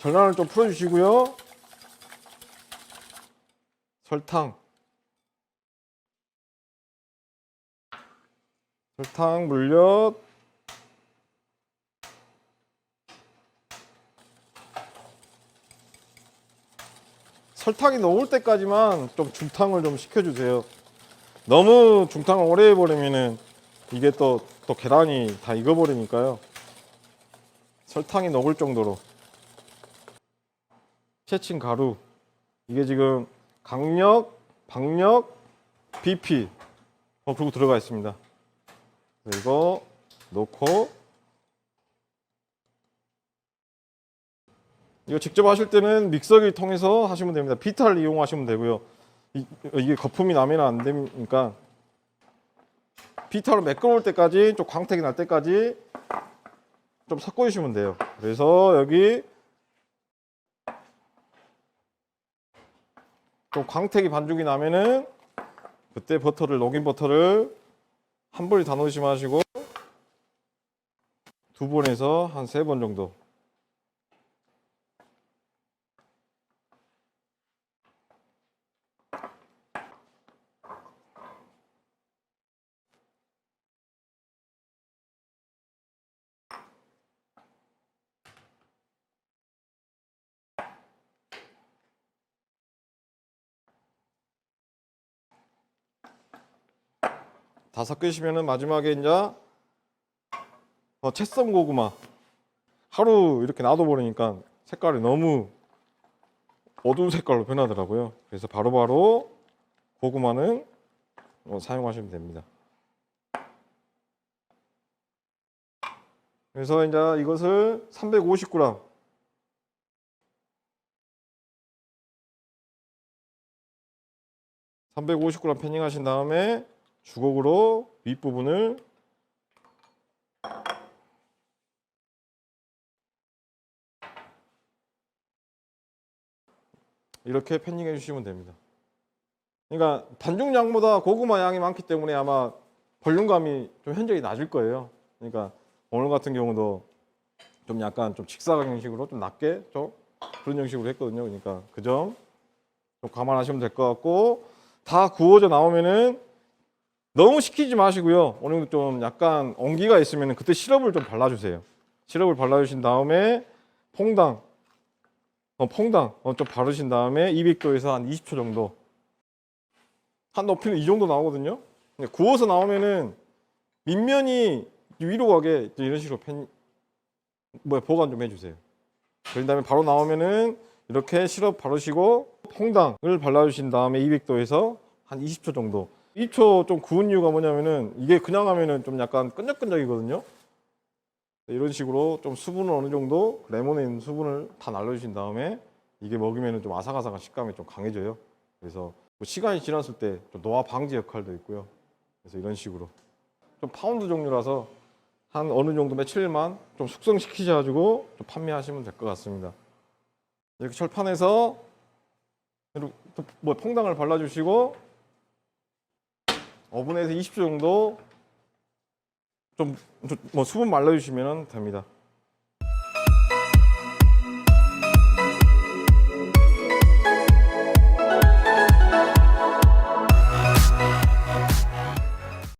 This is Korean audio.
전란을 좀 풀어주시고요. 설탕. 설탕, 물엿. 설탕이 녹을 때까지만 좀 중탕을 좀 시켜주세요. 너무 중탕을 오래 해버리면은 이게 또, 또 계란이 다 익어버리니까요. 설탕이 녹을 정도로. 채친 가루. 이게 지금 강력, 박력, BP. 어, 그리고 들어가 있습니다. 이거 넣고. 이거 직접 하실 때는 믹서기 통해서 하시면 됩니다. 비타를 이용하시면 되고요. 이, 이게 거품이 나면 안 되니까 비타로 매끄러울 때까지 좀 광택이 날 때까지 좀 섞어 주시면 돼요. 그래서 여기 좀 광택이 반죽이 나면은 그때 버터를 녹인 버터를 한 번에 다 넣으시 마시고 두 번에서 한 세 번 정도 다 섞으시면은 마지막에 이제 어, 채썬 고구마 하루 이렇게 놔둬버리니까 색깔이 너무 어두운 색깔로 변하더라고요. 그래서 바로바로 고구마는 어, 사용하시면 됩니다. 그래서 이제 이것을 350g 350g 패닝 하신 다음에 주걱으로 윗부분을 이렇게 패닝해 주시면 됩니다. 그러니까 반죽량보다 고구마 양이 많기 때문에 아마 볼륨감이 좀 현저히 낮을 거예요. 그러니까 오늘 같은 경우도 좀 약간 좀 직사각 형식으로 좀 낮게 좀 그런 형식으로 했거든요. 그러니까 그 점 좀 감안하시면 될 것 같고 다 구워져 나오면은 너무 식히지 마시고요. 어느 정도 좀 약간 온기가 있으면 그때 시럽을 좀 발라주세요. 시럽을 발라주신 다음에 퐁당, 어, 퐁당 어, 좀 바르신 다음에 200도에서 한 20초 정도. 한 높이는 이 정도 나오거든요. 근데 구워서 나오면은 밑면이 위로 가게 이런 식으로 펜, 뭐야 보관 좀 해주세요. 그런 다음에 바로 나오면은 이렇게 시럽 바르시고 퐁당을 발라주신 다음에 200도에서 한 20초 정도. 2초 좀 구운 이유가 뭐냐면은 이게 그냥 하면은 좀 약간 끈적끈적이거든요. 이런 식으로 좀 수분을 어느 정도 레몬에 있는 수분을 다 날려주신 다음에 이게 먹으면은 좀 아삭아삭한 식감이 좀 강해져요. 그래서 뭐 시간이 지났을 때 좀 노화 방지 역할도 있고요. 그래서 이런 식으로 좀 파운드 종류라서 한 어느 정도 며칠만 좀 숙성시키셔가지고 좀 판매하시면 될 것 같습니다. 이렇게 철판에서 뭐 퐁당을 발라주시고 오븐에서 20초 정도 좀 뭐 수분 말려주시면 됩니다.